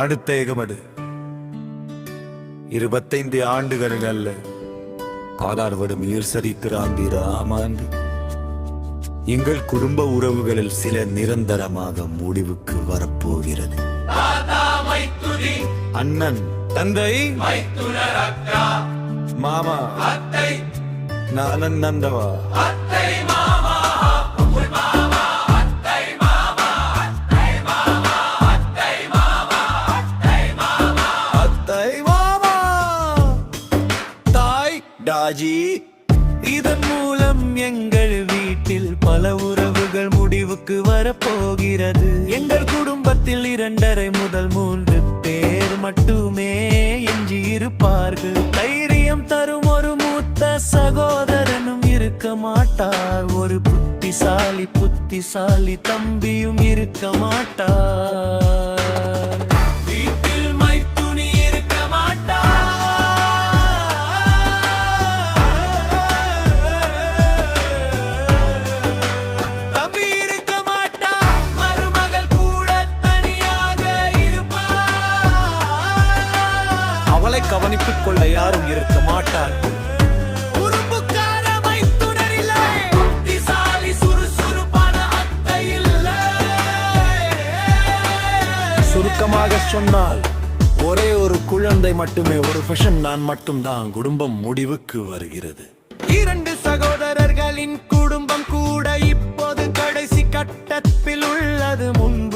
அடுத்த ஏகமடு. இருபத்தைந்து ஆண்டுகள் அல்ல. ஆதார்வடும் நீர் சரித்திராந்தி ராமாண்டு எங்கள் குடும்ப உறவுகளில் சில நிரந்தரமாக முடிவுக்கு வரப்போகிறது. அண்ணன் தந்தை மாமா நானன் நந்தவா டாஜி இதன் மூலம் எங்கள் வீட்டில் பல உறவுகள் முடிவுக்கு வரப்போகிறது. எங்கள் குடும்பத்தில் இரண்டரை முதல் மூன்று பேர் மட்டுமே எஞ்சி இருப்பார்கள். தைரியம் தரும் ஒரு மூத்த சகோதரனும் இருக்க மாட்டார். ஒரு புத்திசாலி புத்திசாலி தம்பியும் இருக்க மாட்டார். கவனித்துக் கொள்ள யாரும் இருக்க மாட்டார். சுருக்கமாக சொன்னால் ஒரே ஒரு குழந்தை மட்டுமே ஒரு ஃபெஷன் நான் மட்டும்தான். குடும்பம் முடிவுக்கு வருகிறது. இரண்டு சகோதரர்களின் குடும்பம் கூட இப்போது கடைசி கட்டத்தில் உள்ளது. பெரிய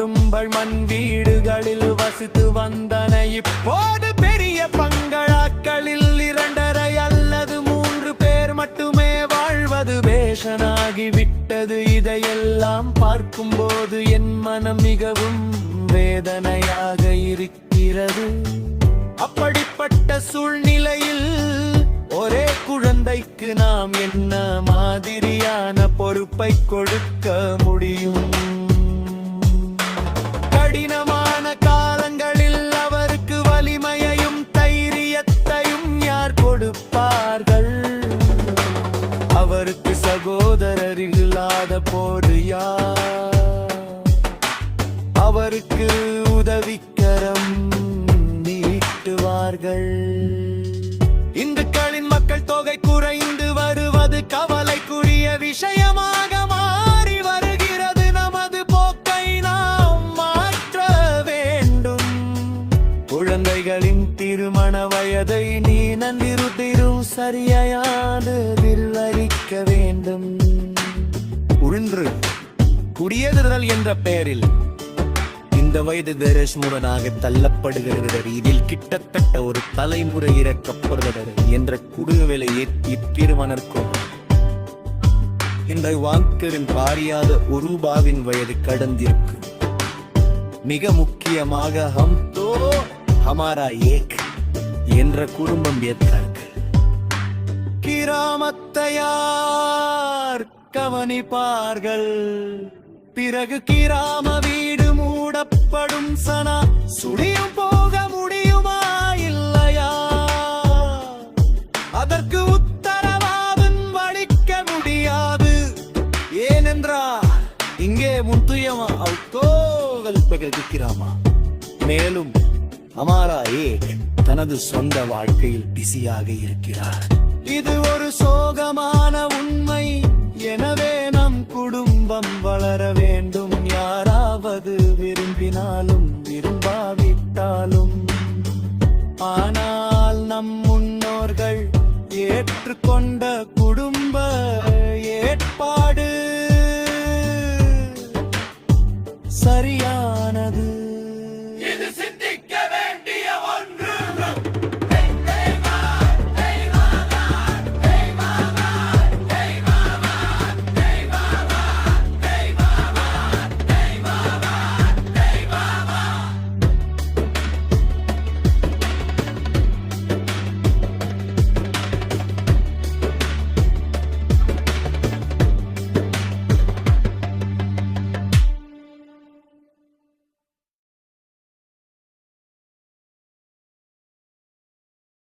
குடும்ப மண் வீடுகளில் வசித்து வந்தன. இப்போது பெரிய பங்களாக்களில் இரண்டரை அல்லது மூன்று பேர் மட்டுமே வாழ்வது பேஷனாகி விட்டது. இதையெல்லாம் பார்க்கும்போது என் மனம் மிகவும் வேதனையாக இருக்கிறது. அப்படிப்பட்ட சூழ்நிலையில் ஒரே குழந்தைக்கு நாம் என்ன மாதிரியான பொறுப்பை கொடுக்க முடியும்? அவருக்கு சகோதரர் இல்லாத போது யார் அவருக்கு உதவிக்கரம் நீட்டுவார்கள். இந்துக்களின் மக்கள் தொகை குறைந்து வருவது கவலைக்குரிய விஷயமாக மாறி வருகிறது. நமது போக்கை நாம் மாற்ற வேண்டும். குழந்தைகளின் திருமண வயதை நீ நன்றிருத்திரும் சரியாது இருக்க வேண்டும். உழன்று குடியேறுதல் என்ற பெயரில். இந்த வயது தேரஸ்முடனாக தள்ளப்படுகிறது இதில் கிட்டத்தட்ட ஒரு தலைமுறை இறக்கப்படுகிறது என்ற குடுவேலை இத்திருமணர்க்கும் இந்த வாக்கரின் பாரியாத உருபாவின் வயது கடந்திருக்கு. மிக முக்கியமாக ஹம் தோ ஹமாரா ஏக் என்ற குடும்பம் ஏற்றார். கிராமத்தையார் கவனிப்பார்கள். பிறகு கிராம வீடு மூடப்படும் சனா சுழியும் போக முடியுமா இல்லையா? அதற்கு உத்தரவாதம் அளிக்க முடியாது. ஏனென்றால் இங்கே முத்துயமா அவுத்தோகள் கிராமா. மேலும் அமாரா ஏக் தனது சொந்த வாழ்க்கையில் பிஸியாக இருக்கிறார். இது ஒரு சோகமான உண்மை. எனவே நம் குடும்பம் வளர வேண்டும். யாராவது விரும்பினாலும் விரும்பாவிட்டாலும். ஆனால் நம் முன்னோர்கள் ஏற்றுக்கொண்ட குடும்ப ஏற்பாடு சரியானது.